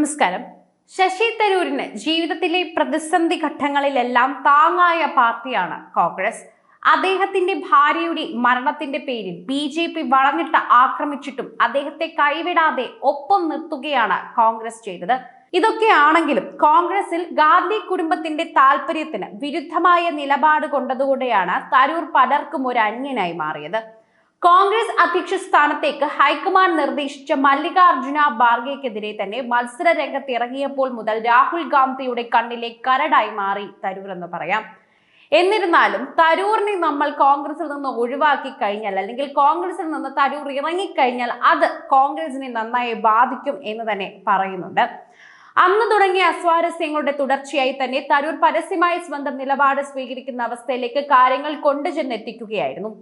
നമസ്കാരം. ശശി തരൂരിന് ജീവിതത്തിലെ പ്രതിസന്ധി ഘട്ടങ്ങളിലെല്ലാം താങ്ങായ പാർട്ടിയാണ് കോൺഗ്രസ്. അദ്ദേഹത്തിന്റെ ഭാര്യയുടെ മരണത്തിന്റെ പേരിൽ ബി ജെ പി വളഞ്ഞിട്ട് ആക്രമിച്ചിട്ടും അദ്ദേഹത്തെ കൈവിടാതെ ഒപ്പം നിർത്തുകയാണ് കോൺഗ്രസ് ചെയ്തത്. ഇതൊക്കെയാണെങ്കിലും കോൺഗ്രസിൽ ഗാന്ധി കുടുംബത്തിന്റെ താല്പര്യത്തിന് വിരുദ്ധമായ നിലപാട് കൊണ്ടതുകൂടെയാണ് തരൂർ പലർക്കും ഒരു അന്യനായി മാറിയത്. കോൺഗ്രസ് അധ്യക്ഷ സ്ഥാനത്തേക്ക് ഹൈക്കമാൻഡ് നിർദ്ദേശിച്ച മല്ലികാർജുന ഖാർഗെക്കെതിരെ തന്നെ മത്സര രംഗത്ത് ഇറങ്ങിയപ്പോൾ മുതൽ രാഹുൽ ഗാന്ധിയുടെ കണ്ണിലെ കരടായി മാറി. തരൂർ എന്ന് പറയാം. എന്നിരുന്നാലും തരൂറിനെ നമ്മൾ കോൺഗ്രസിൽ നിന്ന് ഒഴിവാക്കി കഴിഞ്ഞാൽ അല്ലെങ്കിൽ കോൺഗ്രസിൽ നിന്ന് തരൂർ ഇറങ്ങിക്കഴിഞ്ഞാൽ അത് കോൺഗ്രസിനെ നന്നായി ബാധിക്കും എന്ന് തന്നെ പറയുന്നുണ്ട്. അന്ന് തുടങ്ങിയ അസ്വാരസ്യങ്ങളുടെ തുടർച്ചയായി തന്നെ തരൂർ പരസ്യമായി സ്വന്തം നിലപാട് സ്വീകരിക്കുന്ന അവസ്ഥയിലേക്ക് കാര്യങ്ങൾ കൊണ്ടുചെന്നെത്തിക്കുകയായിരുന്നു.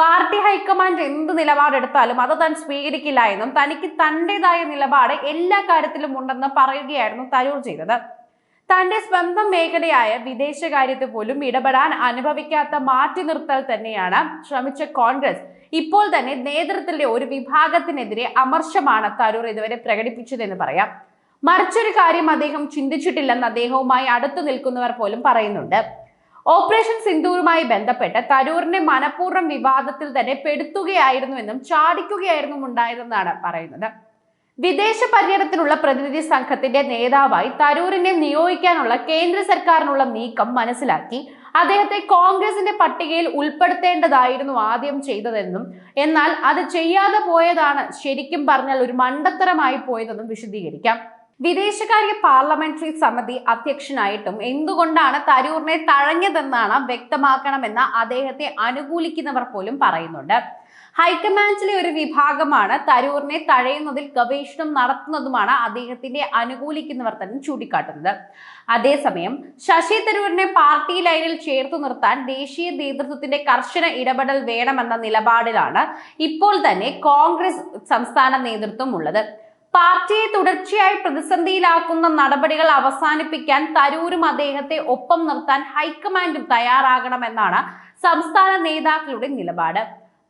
പാർട്ടി ഹൈക്കമാൻഡ് എന്ത് നിലപാടെടുത്താലും അത് താൻ സ്വീകരിക്കില്ല എന്നും തനിക്ക് തന്റേതായ നിലപാട് എല്ലാ കാര്യത്തിലും ഉണ്ടെന്ന് പറയുകയായിരുന്നു തരൂർ ചെയ്തത്. തന്റെ സ്വന്തം മേഖലയായ വിദേശകാര്യത്തിൽ പോലും ഇടപെടാൻ അനുഭവിക്കാത്ത മാറ്റി നിർത്തൽ തന്നെയാണ് ശ്രമിച്ച കോൺഗ്രസ്. ഇപ്പോൾ തന്നെ നേതൃത്വത്തിലെ ഒരു വിഭാഗത്തിനെതിരെ അമർശമാണ് തരൂർ ഇതുവരെ പ്രകടിപ്പിച്ചതെന്ന് പറയാം. മറിച്ചൊരു കാര്യം അദ്ദേഹം ചിന്തിച്ചിട്ടില്ലെന്ന് അദ്ദേഹവുമായി അടുത്തു നിൽക്കുന്നവർ പോലും പറയുന്നുണ്ട്. ഓപ്പറേഷൻ സിന്ദൂറുമായി ബന്ധപ്പെട്ട് തരൂരിനെ മനഃപൂർവം വിവാദത്തിൽ തന്നെ പെടുത്തുകയായിരുന്നുവെന്നും ചാടിക്കുകയായിരുന്നു ഉണ്ടായതെന്നാണ് പറയുന്നത്. വിദേശ പര്യടനത്തിനുള്ള പ്രതിനിധി സംഘത്തിന്റെ നേതാവായി തരൂരിനെ നിയോഗിക്കാനുള്ള കേന്ദ്ര സർക്കാരിനുള്ള നീക്കം മനസ്സിലാക്കി അദ്ദേഹത്തെ കോൺഗ്രസിന്റെ പട്ടികയിൽ ഉൾപ്പെടുത്തേണ്ടതായിരുന്നു ആദ്യം ചെയ്തതെന്നും എന്നാൽ അത് ചെയ്യാതെ പോയതാണ് ശരിക്കും പറഞ്ഞാൽ ഒരു മണ്ടത്തരമായി പോയതെന്നും വിശദീകരിക്കാം. വിദേശകാര്യ പാർലമെന്ററി സമിതി അധ്യക്ഷനായിട്ടും എന്തുകൊണ്ടാണ് തരൂറിനെ തഴഞ്ഞതെന്നാണ് വ്യക്തമാക്കണമെന്ന് അദ്ദേഹത്തെ അനുകൂലിക്കുന്നവർ പോലും പറയുന്നുണ്ട്. ഹൈക്കമാൻഡിലെ ഒരു വിഭാഗമാണ് തരൂറിനെ തഴയുന്നതിൽ ഗവേഷണം നടത്തുന്നതുമാണ് അദ്ദേഹത്തിന്റെ അനുകൂലിക്കുന്നവർ തന്നെ ചൂണ്ടിക്കാട്ടുന്നത്. അതേസമയം ശശി തരൂരിനെ പാർട്ടി ലൈനിൽ ചേർത്തു നിർത്താൻ ദേശീയ നേതൃത്വത്തിന്റെ കർശന ഇടപെടൽ വേണമെന്ന നിലപാടിലാണ് ഇപ്പോൾ തന്നെ കോൺഗ്രസ് സംസ്ഥാന നേതൃത്വം ഉള്ളത്. പാർട്ടിയെ തുടർച്ചയായി പ്രതിസന്ധിയിലാക്കുന്ന നടപടികൾ അവസാനിപ്പിക്കാൻ തരൂരും അദ്ദേഹത്തെ ഒപ്പം നിർത്താൻ ഹൈക്കമാൻഡും തയ്യാറാകണമെന്നാണ് സംസ്ഥാന നേതാക്കളുടെ നിലപാട്.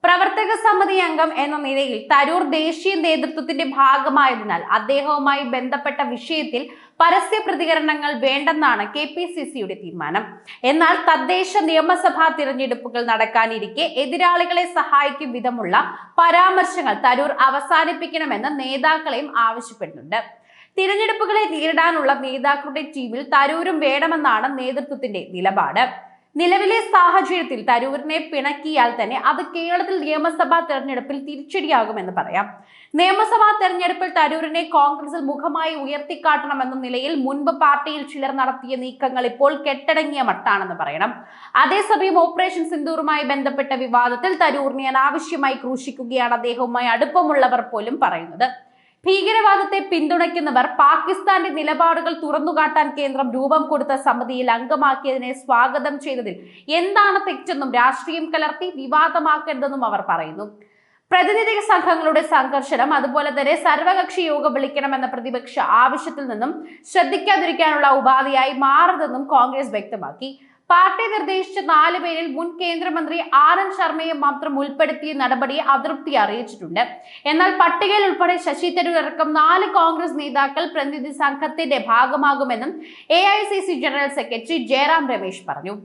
പ്രവർത്തക സമിതി അംഗം എന്ന നിലയിൽ തരൂർ ദേശീയ നേതൃത്വത്തിന്റെ ഭാഗമായതിനാൽ അദ്ദേഹവുമായി ബന്ധപ്പെട്ട വിഷയത്തിൽ പരസ്യ പ്രതികരണങ്ങൾ വേണ്ടെന്നാണ് കെ പി സി സിയുടെ തീരുമാനം. എന്നാൽ തദ്ദേശ നിയമസഭാ തിരഞ്ഞെടുപ്പുകൾ നടക്കാനിരിക്കെ എതിരാളികളെ സഹായിക്കും വിധമുള്ള പരാമർശങ്ങൾ തരൂർ അവസാനിപ്പിക്കണമെന്ന് നേതാക്കളെയും ആവശ്യപ്പെടുന്നുണ്ട്. തിരഞ്ഞെടുപ്പുകളെ നേരിടാനുള്ള നേതാക്കളുടെ ടീമിൽ തരൂരും വേണമെന്നാണ് നേതൃത്വത്തിന്റെ നിലപാട്. നിലവിലെ സാഹചര്യത്തിൽ തരൂരിനെ പിണക്കിയാൽ തന്നെ അത് കേരളത്തിൽ നിയമസഭാ തെരഞ്ഞെടുപ്പിൽ തിരിച്ചടിയാകുമെന്ന് പറയാം. നിയമസഭാ തെരഞ്ഞെടുപ്പിൽ തരൂരിനെ കോൺഗ്രസിൽ മുഖമായി ഉയർത്തിക്കാട്ടണമെന്ന നിലയിൽ മുൻപ് പാർട്ടിയിൽ ചിലർ നടത്തിയ നീക്കങ്ങൾ ഇപ്പോൾ കെട്ടടങ്ങിയ മട്ടാണെന്ന് പറയണം. അതേസമയം ഓപ്പറേഷൻ സിന്ദൂറുമായി ബന്ധപ്പെട്ട വിവാദത്തിൽ തരൂരിനെ അനാവശ്യമായി ക്രൂശിക്കുകയാണ് അദ്ദേഹവുമായി അടുപ്പമുള്ളവർ പോലും പറയുന്നത്. ഭീകരവാദത്തെ പിന്തുണയ്ക്കുന്നവർ പാകിസ്ഥാന്റെ നിലപാടുകൾ തുറന്നുകാട്ടാൻ കേന്ദ്രം രൂപം കൊടുത്ത സമിതിയിൽ അംഗമാക്കിയതിനെ സ്വാഗതം ചെയ്തതിൽ എന്താണ് തെറ്റെന്നും രാഷ്ട്രീയം കലർത്തി വിവാദമാക്കരുതെന്നും അവർ പറയുന്നു. പ്രതിനിധി സംഘങ്ങളുടെ സംഘർഷണം അതുപോലെ തന്നെ സർവകക്ഷി യോഗം വിളിക്കണമെന്ന പ്രതിപക്ഷ ആവശ്യത്തിൽ നിന്നും ശ്രദ്ധിക്കാതിരിക്കാനുള്ള ഉപാധിയായി മാറരുതെന്നും കോൺഗ്രസ് വ്യക്തമാക്കി. പാർട്ടി നിർദ്ദേശിച്ച നാല് പേരിൽ മുൻ കേന്ദ്രമന്ത്രി ആർ എൻ ശർമ്മയെ മാത്രം ഉൾപ്പെടുത്തിയ നടപടി അതൃപ്തി അറിയിച്ചിട്ടുണ്ട്. എന്നാൽ പട്ടികയിൽ ഉൾപ്പെടെ ശശി തരൂർ അടക്കം നാല് കോൺഗ്രസ് നേതാക്കൾ പ്രതിനിധി സംഘത്തിന്റെ ഭാഗമാകുമെന്നും A general secretary Jairam Ramesh പറഞ്ഞു.